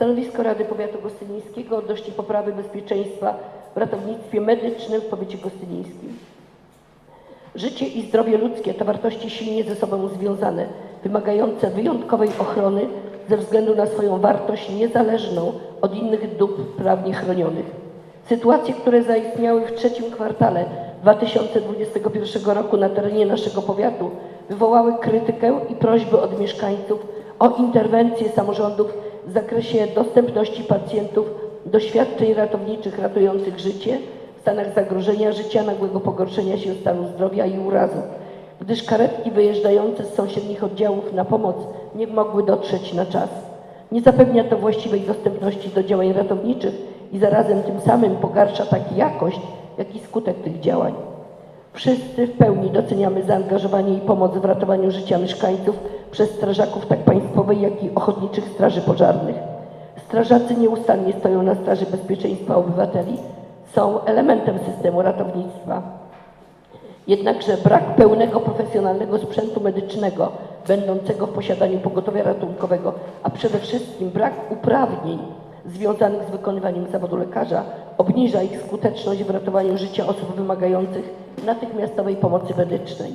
Stanowisko Rady Powiatu Gostynińskiego odnośnie poprawy bezpieczeństwa w ratownictwie medycznym w powiecie gostynińskim. Życie i zdrowie ludzkie to wartości silnie ze sobą związane, wymagające wyjątkowej ochrony ze względu na swoją wartość niezależną od innych dóbr prawnie chronionych. Sytuacje, które zaistniały w trzecim kwartale 2021 roku na terenie naszego powiatu, wywołały krytykę i prośby od mieszkańców o interwencję samorządów w zakresie dostępności pacjentów do świadczeń ratowniczych ratujących życie w stanach zagrożenia życia, nagłego pogorszenia się stanu zdrowia i urazu, gdyż karetki wyjeżdżające z sąsiednich oddziałów na pomoc nie mogły dotrzeć na czas. Nie zapewnia to właściwej dostępności do działań ratowniczych i zarazem tym samym pogarsza tak jakość, jak i skutek tych działań. Wszyscy w pełni doceniamy zaangażowanie i pomoc w ratowaniu życia mieszkańców przez strażaków tak państwowej, jak i ochotniczych straży pożarnych. Strażacy nieustannie stoją na straży bezpieczeństwa obywateli, są elementem systemu ratownictwa. Jednakże brak pełnego profesjonalnego sprzętu medycznego będącego w posiadaniu pogotowia ratunkowego, a przede wszystkim brak uprawnień związanych z wykonywaniem zawodu lekarza obniża ich skuteczność w ratowaniu życia osób wymagających natychmiastowej pomocy medycznej.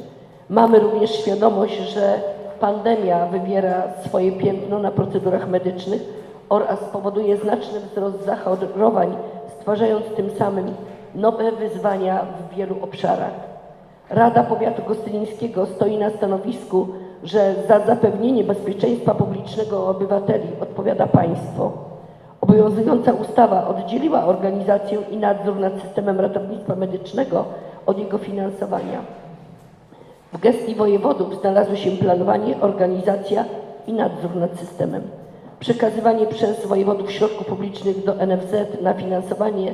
Mamy również świadomość, że pandemia wywiera swoje piętno na procedurach medycznych oraz powoduje znaczny wzrost zachorowań, stwarzając tym samym nowe wyzwania w wielu obszarach. Rada Powiatu Gostynińskiego stoi na stanowisku, że za zapewnienie bezpieczeństwa publicznego obywateli odpowiada państwo. Obowiązująca ustawa oddzieliła organizację i nadzór nad systemem ratownictwa medycznego od jego finansowania. W gestii wojewodów znalazły się planowanie, organizacja i nadzór nad systemem. Przekazywanie przez wojewodów środków publicznych do NFZ na finansowanie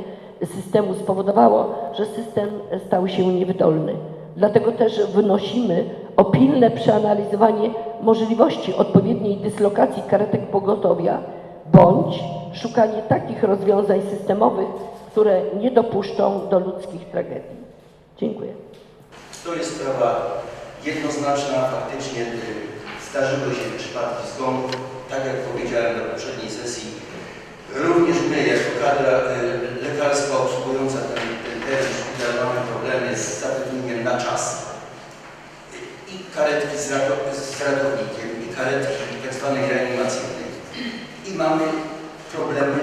systemu spowodowało, że system stał się niewydolny. Dlatego też wnosimy o pilne przeanalizowanie możliwości odpowiedniej dyslokacji karetek pogotowia bądź szukanie takich rozwiązań systemowych, które nie dopuszczą do ludzkich tragedii. Dziękuję. To jest sprawa jednoznaczna, faktycznie y, zdarzyły się przypadki zgonów. Tak jak powiedziałem na poprzedniej sesji, również my jako kadra y, lekarska obsługująca ten, ten teren szpital mamy problemy z zapewnieniem na czas. I karetki z, rato, z ratownikiem, i karetki tak zwanej reanimacyjnej. I mamy problemy,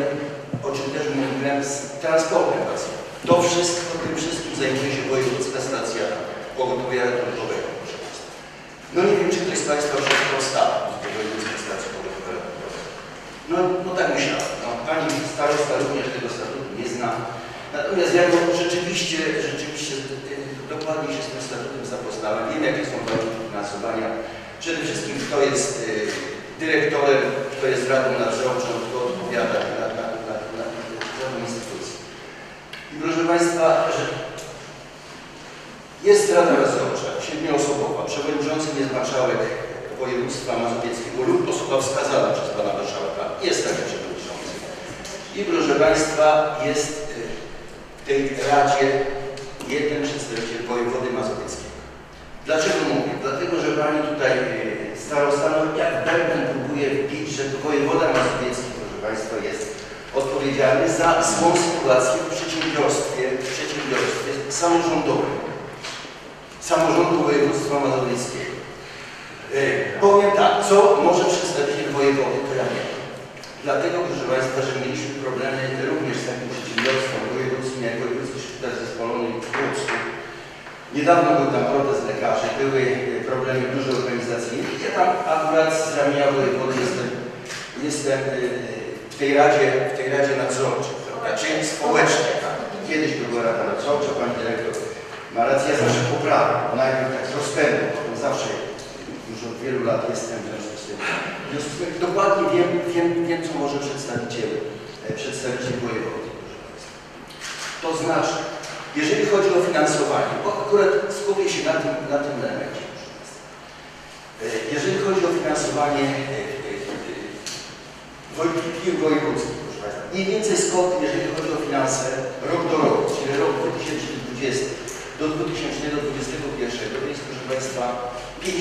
o czym też mówiłem, z transportem pacjentów. To wszystko, tym wszystkim zajmuje się wojewódzka stacja pogotowia ratunkowego. No nie wiem, czy ktoś z Państwa tej wojewódzkiej stacji pogotowia ratunkowego. No, no tak myślałem. No, pani starosta również tego statutu nie zna. Natomiast ja go rzeczywiście, rzeczywiście y, dokładnie się z tym statutem zapoznałem. Wiem, jakie są warunki finansowania. Przede wszystkim kto jest y, dyrektorem, kto jest radą nadzorczą, kto odpowiada na, na, instytucję. I proszę Państwa, że jest Rada Nadzorcza, siedmioosobowa. Przewodniczącym jest marszałek województwa mazowieckiego lub osoba wskazana przez Pana Marszałka. Jest taki przewodniczący. I proszę Państwa, jest y, w tej Radzie jeden przedstawiciel wojewody mazowieckiego. Dlaczego mówię? Dlatego, że Pani tutaj y, starosta, no jak Bergen próbuje wbić, że to wojewoda mazowiecki, proszę Państwa, jest odpowiedzialny za złą sytuację w przedsiębiorstwie, w przedsiębiorstwie samorządowym samorządu województwa mazowieckiego. E, powiem tak, co może przedstawiciel wojewody, to ja nie. Dlatego, proszę Państwa, że mieliśmy problemy również z takim przedsiębiorstwem wojewódzkim, jak Wojewódzki Szpital Zespolony w Płocku. Niedawno był tam protest lekarzy, były e, problemy duże organizacyjne. Ja tam akurat z ramienia wojewody jestem, jestem e, w tej radzie, w tej radzie nadzorczej, czyli społecznej. Tak. Kiedyś była rada nadzorcza, pani dyrektor ma rację, ja zawsze poprawiam, bo najpierw tak rozpędu, potem zawsze już od wielu lat jestem w związku z tym. W związku z tym dokładnie wiem, wiem, wiem co może przedstawiciel, e, przedstawiciel wojewody. To znaczy, jeżeli chodzi o finansowanie, bo akurat skupię się na tym, na tym elemencie. E, Jeżeli chodzi o finansowanie e, pił wojewódzkich, proszę Państwa, mniej więcej skąd, jeżeli chodzi o finanse, rok do roku, czyli rok 2020 do 2021 to jest, proszę Państwa, 50%.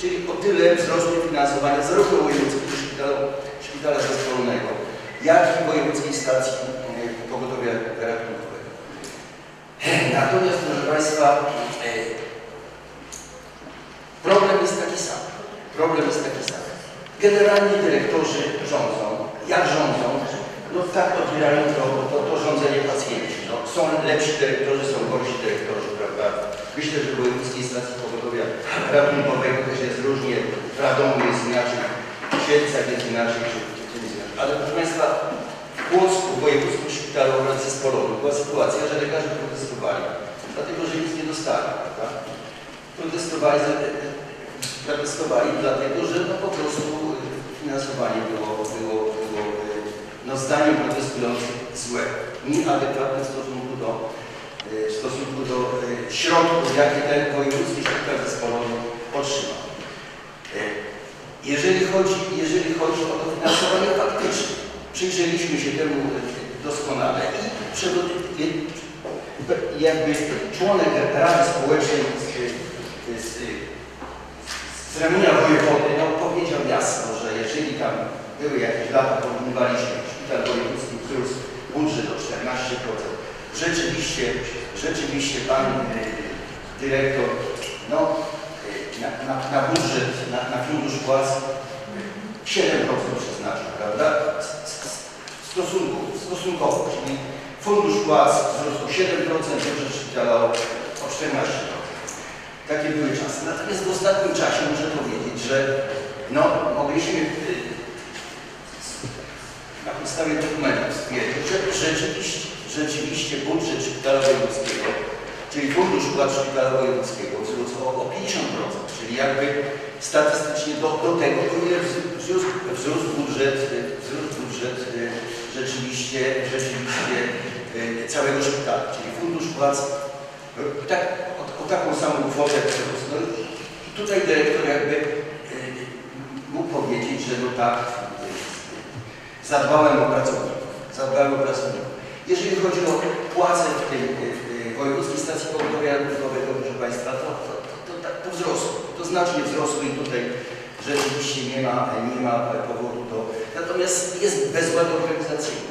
Czyli o tyle wzrośnie finansowanie zarówno wojewódzkiego szpitala, szpitala zespołonego, jak i wojewódzkiej stacji e, pogotowia ratunkowego. Natomiast, proszę Państwa, e, problem jest taki sam. Problem jest taki sam. Generalnie dyrektorzy rządzą. Jak rządzą? No tak odbierają to, to, to rządzenie pacjenci. No, są lepsi dyrektorzy, są gorsi dyrektorzy, prawda? Myślę, że w wojewódzkiej stacji pogotowia ratunkowego też jest różnie. W Radomiu jest inaczej, w Siedlcach jest inaczej, czy jest inaczej. Ale proszę Państwa, w Płocku, w wojewódzkim szpitalu oraz zespołowym była sytuacja, że lekarze protestowali, dlatego że nic nie dostali? Protestowali, za- protestowali dlatego, że no po prostu finansowanie było, było, było no zdaniem protestujących złe, nieadekwatne w stosunku do, w stosunku do e, środków, jakie ten wojewódzki szpital zespolowy otrzymał. E, Jeżeli chodzi, jeżeli chodzi o to finansowanie faktycznie, przyjrzeliśmy się temu e, doskonale i e, jakby członek Rady Społecznej z, z, z ramienia wojewody no, powiedział jasno, że jeżeli tam były jakieś lata, porównywaliśmy, szpital wojewódzki wzrósł budżet o 14%. Rzeczywiście, rzeczywiście pan y, dyrektor no, y, na, na, na budżet, na, na fundusz płac y, 7% przeznaczył, prawda? Stosunku, stosunkowo, czyli fundusz płac wzrósł o 7%, budżet szpitala o, o 14%. Takie były czasy. Natomiast w ostatnim czasie muszę powiedzieć, że no, mogliśmy podstawie dokumentów stwierdzić, że rzeczywiście, rzeczywiście budżet szpitala wojewódzkiego, czyli fundusz płac szpitala wojewódzkiego wzrósł o, o 50%, czyli jakby statystycznie do, do tego, wzrósł, wzrósł budżet, wzrósł budżet y, rzeczywiście, rzeczywiście y, całego szpitala, czyli fundusz płac y, tak, o, o taką samą kwotę wzrósł. No i tutaj dyrektor jakby mógł powiedzieć, że no tak, zadbałem o pracowników, zadbałem o pracowników. Jeżeli chodzi o płace w tej wojewódzkiej stacji pogotowia ratunkowego, proszę Państwa, to, to, to, to, to wzrosło, to znacznie wzrosło i tutaj rzeczywiście nie ma, nie ma powodu do... Natomiast jest bezład organizacyjny.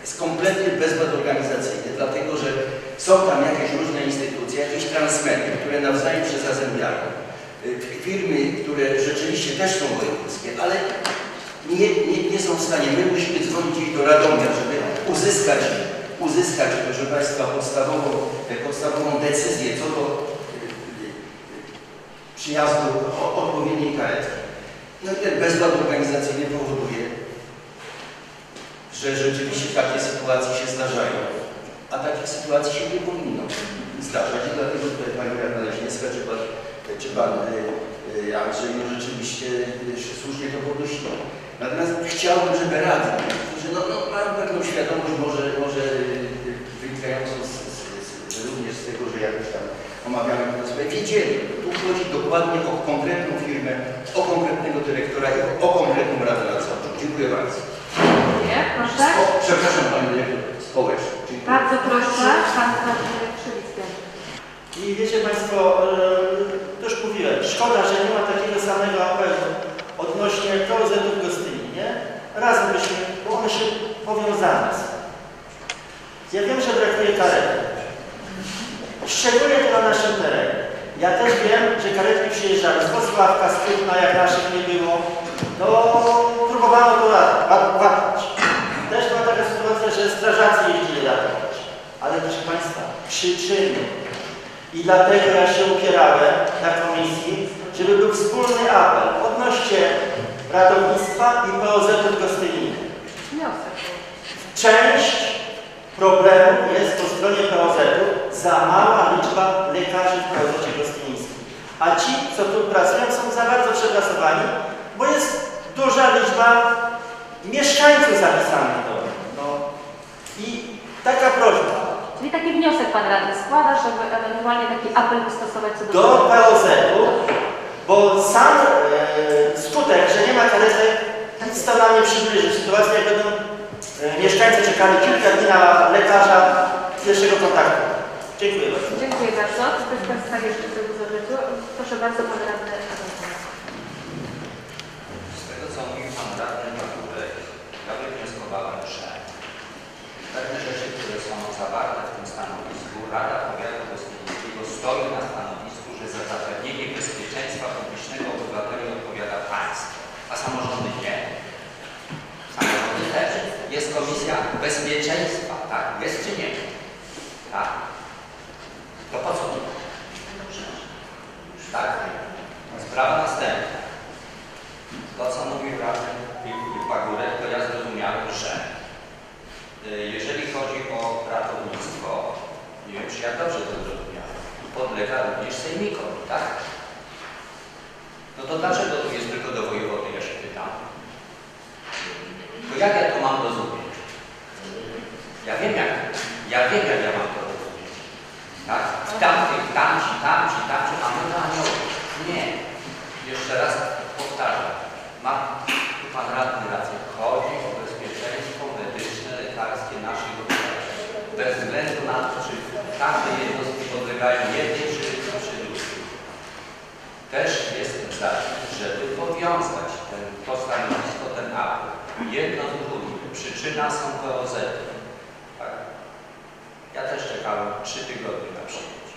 Jest kompletnie bezład organizacyjny, dlatego że są tam jakieś różne instytucje, jakieś transmedia, które nawzajem się zazębiają. Y, Firmy, które rzeczywiście też są wojewódzkie, ale nie, nie, nie są w stanie. My musimy dzwonić do Radomia, żeby uzyskać, uzyskać proszę Państwa, podstawową, e, podstawową decyzję co do e, e, przyjazdu odpowiedniej karetki. No i ten bezład organizacyjny powoduje, że rzeczywiście takie sytuacje się zdarzają. A takich sytuacji się nie powinno zdarzać. I dlatego tutaj Pani Radna Leśniewska czy Pan, czy pan Andrzej no rzeczywiście słusznie to podnosili. Natomiast chciałbym, żeby radni, którzy no, no, mają pewną świadomość, może, może wynikającą z, z, z, również z tego, że jakoś tam omawiamy tę sprawę, wiedzieli, tu chodzi dokładnie o konkretną firmę, o konkretnego dyrektora i o konkretną radę nadzorczą. Dziękuję bardzo. Dziękuję. Proszę. O, przepraszam Pani Dyrektor, społeczny. Dziękuję. Bardzo proszę, pan Władimir Krzywicki. I wiecie Państwo, e, też mówiłem, szkoda, że nie ma takiego samego apelu odnośnie POZ-ów? Razem byśmy, bo one się powiązane są. Ja wiem, że brakuje karetek. Szczególnie tu na naszym terenie. Ja też wiem, że karetki przyjeżdżały z Wrocławka, z Kutna, jak naszych nie było. No, próbowano to ratować. Też była taka sytuacja, że strażacy jeździli ratować. Ale proszę Państwa, przyczyny i dlatego ja się upierałem na komisji, żeby był wspólny apel odnośnie ratownictwa i POZ-ów gostyninych. Wniosek. Część problemu jest po stronie POZ-u za mała liczba lekarzy w POZ gostynińskim. A ci, co tu pracują, są za bardzo przepracowani, bo jest duża liczba mieszkańców zapisanych do nich. No. I taka prośba, Czyli taki wniosek pan radny składa, żeby ewentualnie taki apel wystosować co do... do POZ-u, bo sam skutek, że nie ma karetek, nic to nam nie przybliży. Sytuacja, jak będą e, mieszkańcy czekali kilka dni na lekarza pierwszego kontaktu. Dziękuję bardzo. Dziękuję bardzo. Czy ktoś z Państwa jeszcze chce zarzutu? Proszę bardzo, pan radny. Z tego co mówił Pan Radny, to w ogóle głosowałem, że pewne rzeczy, które są zawarte w tym stanowisku, Rada Powiatu Gostyńskiego stoi na stanowisku, że za zapewnienie bezpieczeństwa publicznego obywateli odpowiada państwo, a samorządy nie. Samorządy też. Jest Komisja Bezpieczeństwa, tak? Jest czy nie? Tak. To po co? Tak. Sprawa następna. To, co mówił radny Pagórek, to ja zrozumiałem, że y, jeżeli chodzi o ratownictwo, nie wiem, czy ja dobrze to zrozumiałem, podlega również sejmikowi, tak? No to dlaczego tu jest tylko do wojewody, ja się pytam? To jak ja to mam rozumieć? Ja wiem, jak, ja wiem, jak ja mam to rozumieć. Tak? Tamtych, tamci, tamci, tamci, a my to anioły. Nie. Jeszcze raz powtarzam. Ma Pan Radny rację. Chodzi o bezpieczeństwo medyczne, lekarskie naszych obywateli. Bez względu na to, czy tamte jednostki podlegają jednej czy, czy drugiej. Też jestem za tym, żeby powiązać ten, to stanowisko, ten apel. Jedno z drugim. Przyczyna są POZ. Tak? Czekałem trzy tygodnie na przyjęcie.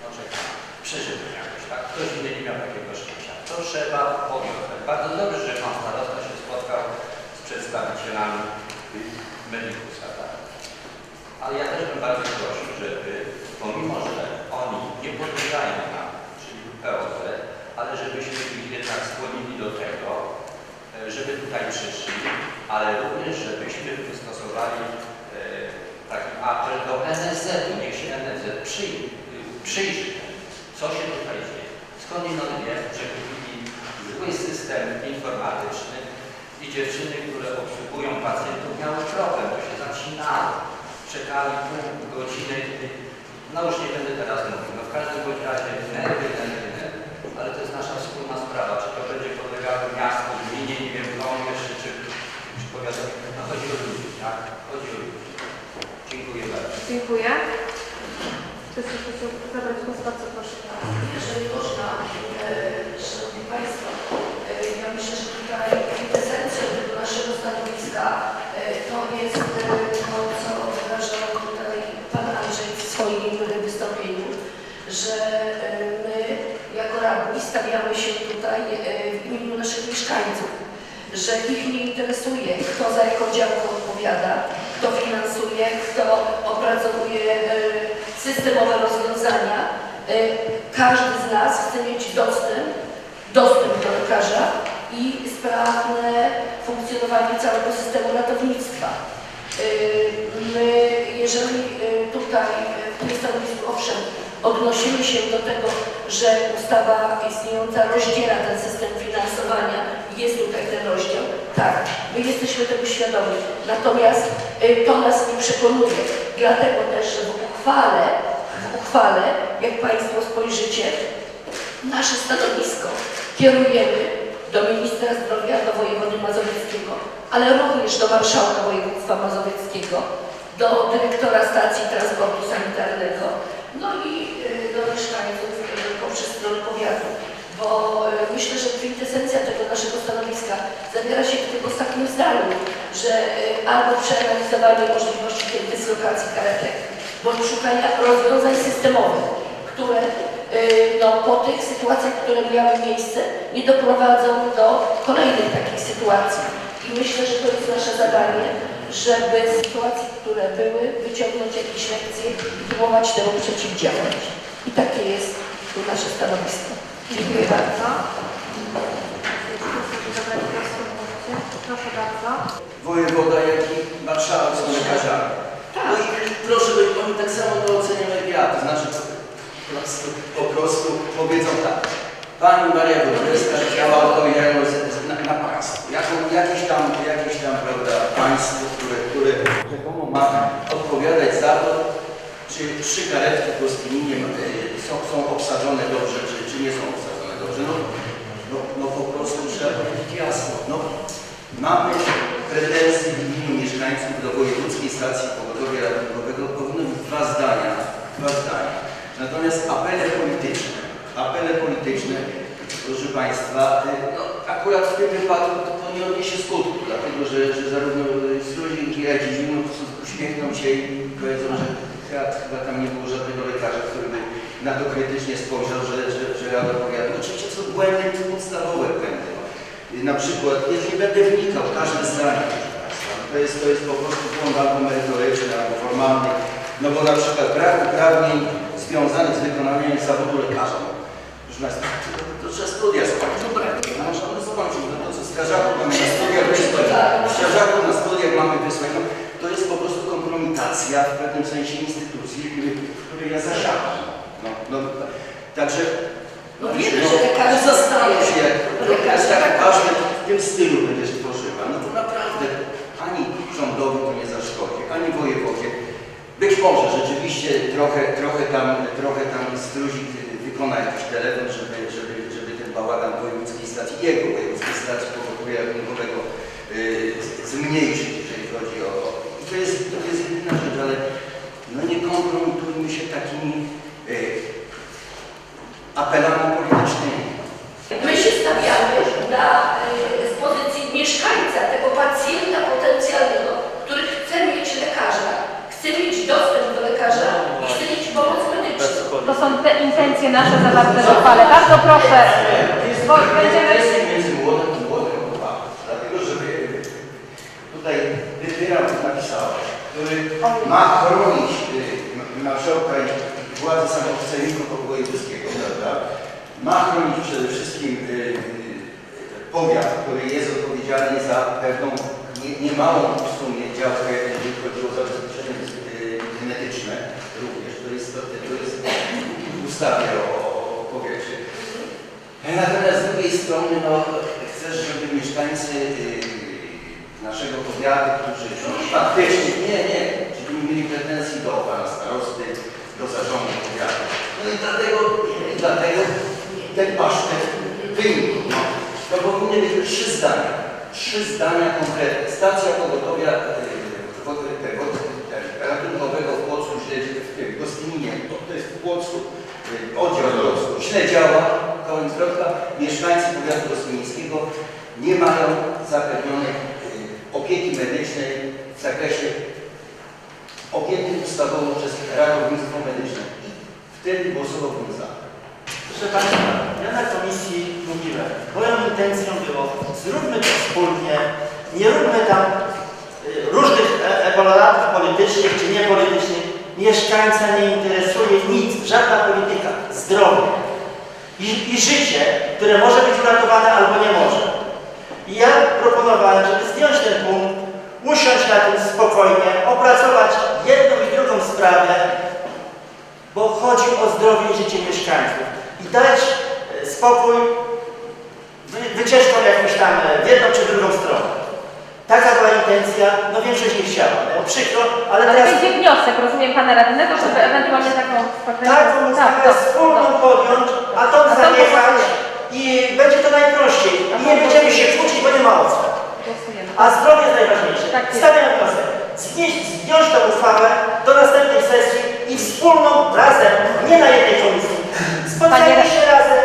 No czekałem. Przeżyłem jakoś, tak? Ktoś inny nie miał takiego szczęścia. To trzeba powiązać. Bardzo dobrze, że Pan Starosta się spotkał z przedstawicielami Medikusa, tak? Ale ja też bym bardzo prosił, żeby pomimo, że oni nie podlegają nam, czyli POZ, ale żebyśmy ich jednak skłonili do tego, e, żeby tutaj przyszli, ale również żebyśmy wystosowali e, taki apel do NSZ-u. Niech się NSZ przyj- przyjrzy temu, co się tutaj dzieje. Skądinąd wie, że kupili zły system informatyczny i dziewczyny, które obsługują pacjentów miały problem, to się zacinało. Czekali pół godziny. No już nie będę teraz mówił. No w każdym bądź razie nerwy, nerwy, nerwy. Ale to jest nasza wspólna sprawa. Czy to będzie podlegało miastu, gminie, nie wiem komu jeszcze, czy, czy powiatowi. No chodzi o ludzi, tak? Chodzi o ludzi. Dziękuję bardzo. Dziękuję. Jeszcze chce zabrać głos? Bardzo proszę. Jeżeli można, e, Szanowni Państwo, e, ja myślę, że tutaj kwintesencją tego naszego stanowiska e, to jest e, to, co wyrażał tutaj Pan Andrzej w swoim wystąpieniu, że e, my jako radni stawiamy się tutaj e, w imieniu naszych mieszkańców, że ich nie interesuje, kto za jaką działkę odpowiada, kto finansuje, kto opracowuje e, systemowe rozwiązania. E, Każdy z nas chce mieć dostęp, dostęp do lekarza i sprawne funkcjonowanie całego systemu ratownictwa. E, My, jeżeli e, tutaj w tym stanowisku, owszem, odnosimy się do tego, że ustawa istniejąca rozdziela ten system finansowania, jest tutaj ten rozdział, tak, my jesteśmy tego świadomi, natomiast e, to nas nie przekonuje, dlatego też, w uchwale, w uchwale, jak Państwo spojrzycie, nasze stanowisko kierujemy do ministra zdrowia, do wojewody mazowieckiego, ale również do marszałka województwa mazowieckiego, do dyrektora stacji transportu sanitarnego, no i y, do mieszkańców y, poprzez stronę powiatu. Bo y, myślę, że kwintesencja tego naszego stanowiska zawiera się w tym ostatnim zdaniu, że y, albo przeanalizowanie możliwości tej dyslokacji karetek, bądź szukania rozwiązań systemowych, które y, no, po tych sytuacjach, które miały miejsce, nie doprowadzą do kolejnych takich sytuacji. I myślę, że to jest nasze zadanie, żeby z sytuacji, które były, wyciągnąć jakieś lekcje i próbować temu przeciwdziałać. I takie jest tu nasze stanowisko. Dziękuję bardzo. Zabrać głos, to mówcie. Proszę bardzo. Wojewoda, jak i marszałek są lekarzami. No i proszę, by oni tak samo to oceniają jak ja. To znaczy po prostu, po prostu powiedzą tak. Pani Maria Wodecka chciała odpowiedzialność z- na, na państwo. Jaką, jakieś tam, jakieś tam, prawda, państwo, które, które rzekomo ma odpowiadać za to, czy trzy karetki e, są, są obsadzone dobrze, czy, czy nie są obsadzone dobrze. No, no, no po prostu trzeba powiedzieć jasno. No, mamy pretensje w imieniu mieszkańców do Wojewódzkiej Stacji Pogotowia Ratunkowego. Powinno być dwa zdania. Dwa zdania. Natomiast apele polityczne, apele polityczne, proszę Państwa, y, no, akurat w tym wypadku to, to nie odniesie skutku, dlatego że, że zarówno y, Zdrowie dzisiaj powiedzą, że chyba tam nie było żadnego lekarza, który by na to krytycznie spojrzał, że, że, że Rada Powiatu. Oczywiście są błędy, to podstawowe błędy. No. Na przykład, ja nie będę wnikał, w każde zdanie. To jest, to jest po prostu błąd albo merytoryczny, albo formalny. No bo na przykład brak uprawnień związanych z wykonaniem zawodu lekarza. No, Proszę Państwa, to, to trzeba studia skończyć. Dobra, to można by skończyć. No to co, strażaków mamy na studiach wysłać. Strażaków na studiach mamy wysłać. No, to jest po prostu kompromitacja w pewnym sensie instytucji, w której ja zasiadam. No, no, także No wiemy, że lekarze zastanów się, jest tak ważne w tym stylu będziesz tworzyła. No to naprawdę ani rządowi to nie zaszkodzi, ani wojewodzie. Być może rzeczywiście trochę, trochę tam, trochę tam Struzik wykona jakiś telefon, żeby, żeby, żeby ten bałagan wojewódzkiej stacji, jego wojewódzkiej stacji powodu rachunkowego yy, zmniejszyć, jeżeli chodzi o... o I to jest, to jest jedyna rzecz, ale no nie kompromitujmy się takimi yy, apelami politycznymi. My się stawiamy na, y, z pozycji mieszkańca, tego pacjenta potencjalnego, który chce mieć lekarza, chce mieć dostęp do lekarza i chce mieć pomoc medyczną. To są te intencje nasze zawarte w uchwale. Bardzo proszę, bo będziemy... Między młodym i młodym chłopakiem, dlatego że wy- tutaj wybieram napisałeś, który ma chronić y, marszałka i władzy samorządowego wojewódzkiego, prawda? Ma chronić przede wszystkim y, y, powiat, który jest odpowiedzialny za pewną nie- niemałą w sumie działkę, jeżeli chodzi o zabezpieczenie y, genetyczne również. To jest, to, jest w ustawie o. Natomiast z drugiej strony, no, chcesz, żeby mieszkańcy yy, naszego powiatu, którzy faktycznie, nie, nie, żeby nie mieli pretensji do pana starosty, do zarządu powiatu. No i dlatego, i dlatego ten pasztet wynikł. No. To powinny być trzy zdania. Trzy zdania konkretne. Stacja pogotowia wo- tego, ratunkowego w Płocku, w tym Gostyninie, to jest w Płocku, yy, oddział w Płocku, źle działa, koniec kropka. Mieszkańcy powiatu gostynińskiego nie mają zapewnionej yy, opieki medycznej w zakresie objętym ustawowo przez ratownictwo medyczne. I wtedy głosowałbym za. Proszę Państwa, ja na komisji mówiłem, moją intencją było, zróbmy to wspólnie, nie róbmy tam y, różnych ewoluatów politycznych czy niepolitycznych. Mieszkańca nie interesuje nic, żadna polityka, zdrowie i, i życie, które może być uratowane albo nie może. I ja proponowałem, żeby zdjąć ten punkt, usiąść na tym spokojnie, opracować jedną i drugą sprawę, bo chodzi o zdrowie i życie mieszkańców. I dać e, spokój wy, wycieczką jakąś tam e, w jedną czy drugą stronę. Intencja, no większość nie chciała, no przykro, ale Ale teraz będzie wniosek, rozumiem Pana Radnego, żeby ewentualnie taką... taką ustawę Tak, wspólną dobrze. podjąć, a to zaniechać i będzie to najprościej. I nie będziemy się kłócić, bo nie ma o co. A zdrowie jest najważniejsze. Tak jest. Stawiam wniosek. Znieść, tę uchwałę do następnej sesji i wspólną, razem, nie na jednej komisji. Spotkajmy się razem,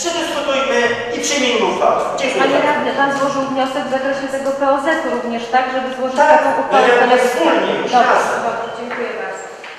przedyskutujmy i przyjmijmy uchwałę. Dziękuję Panie bardzo. Radny, Pan złożył wniosek w zakresie tego POZ-u również, tak? Żeby złożyć Tak, taką uchwałę. będziemy zamiast- wspólnie już Dobrze, razem. dobrze.